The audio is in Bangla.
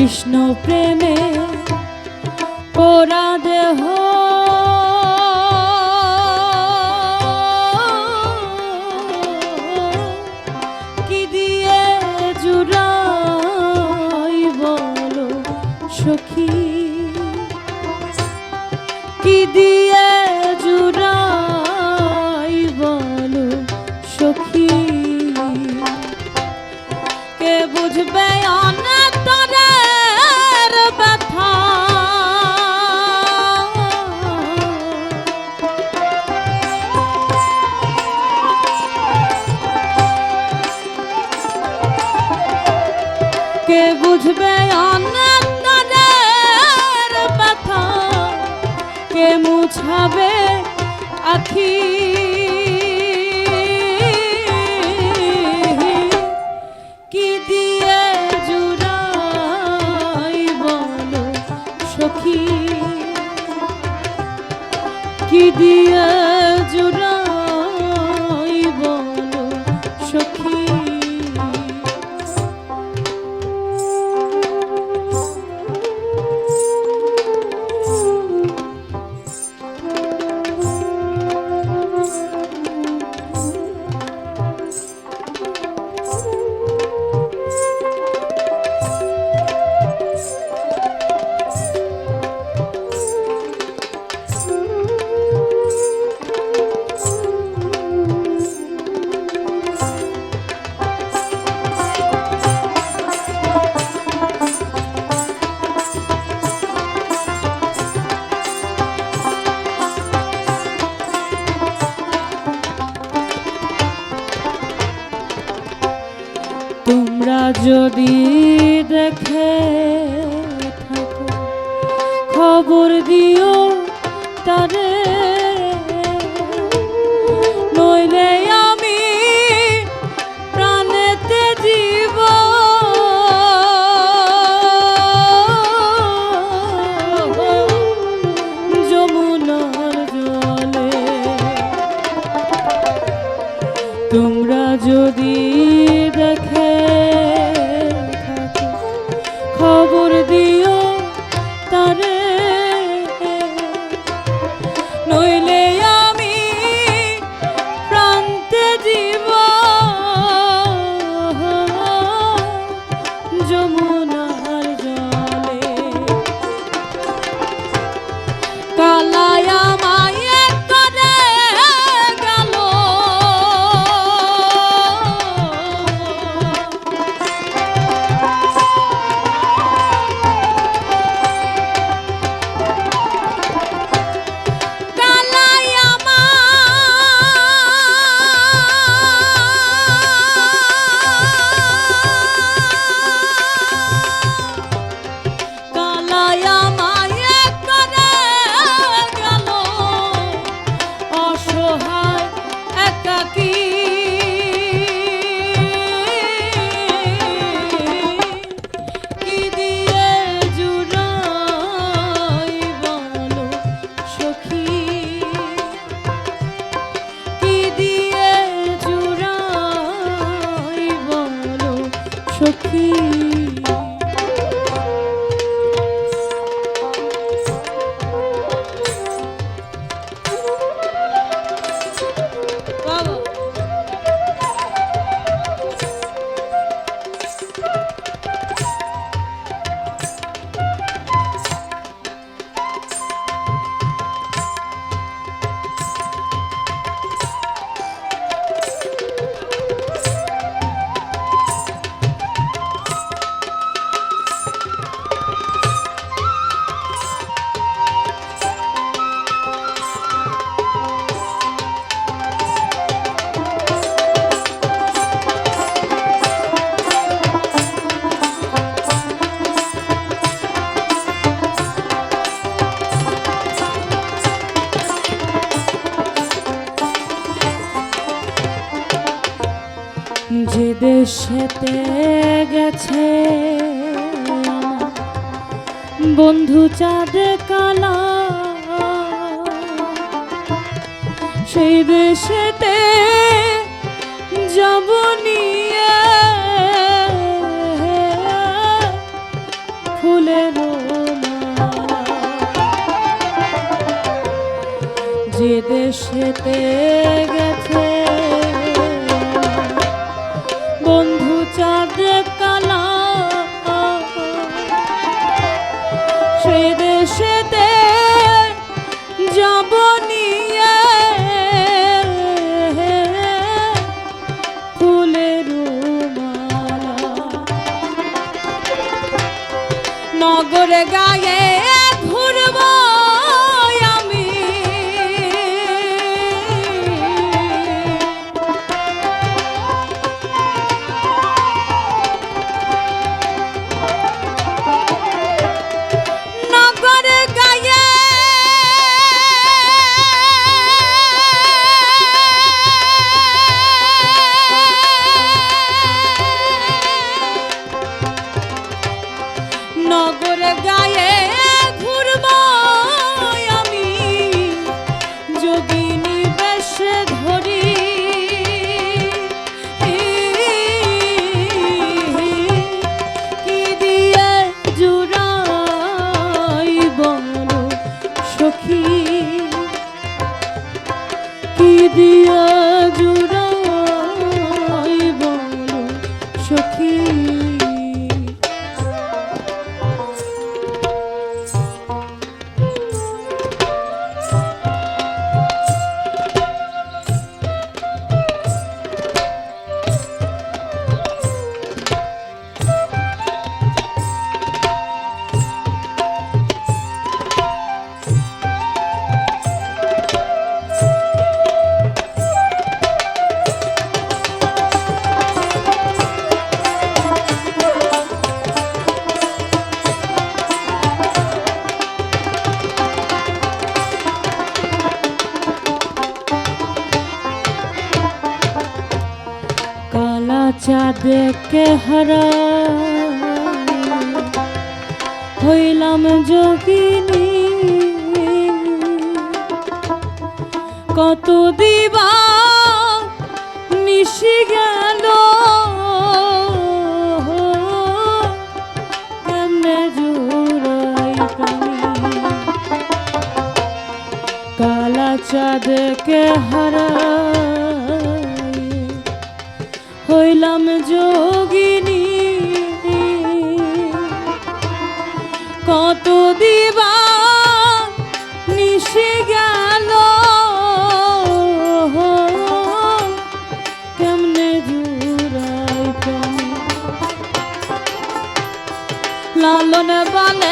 কৃষ্ণ প্রেমে পোড়া দেহ। কি দিয়ে জুড়াই বলো সখী? কি দিয়ে আখি যদি দেখে থাকো, খবর দিও তারে। নইলে আমি প্রাণেতে জীব। যমুনার জলে। তোমরা যদি দেখে ছুটে গেছে বন্ধু চাঁদ কালা সেই দেশেতে যাব নিয়ে। ফুলের যে দেশেতে গেছে নগর গায়ে ঘুরবো। দিয়া দেখে হারা। হইলাম যোগিনী। কত দিবা নিশি গেল। কেমনে জুড়াই কালা চাঁদকে হারা। হলাম যোগিনী। কত দিবা নিশে গেল। কেমনে জুড়াই লালন বালে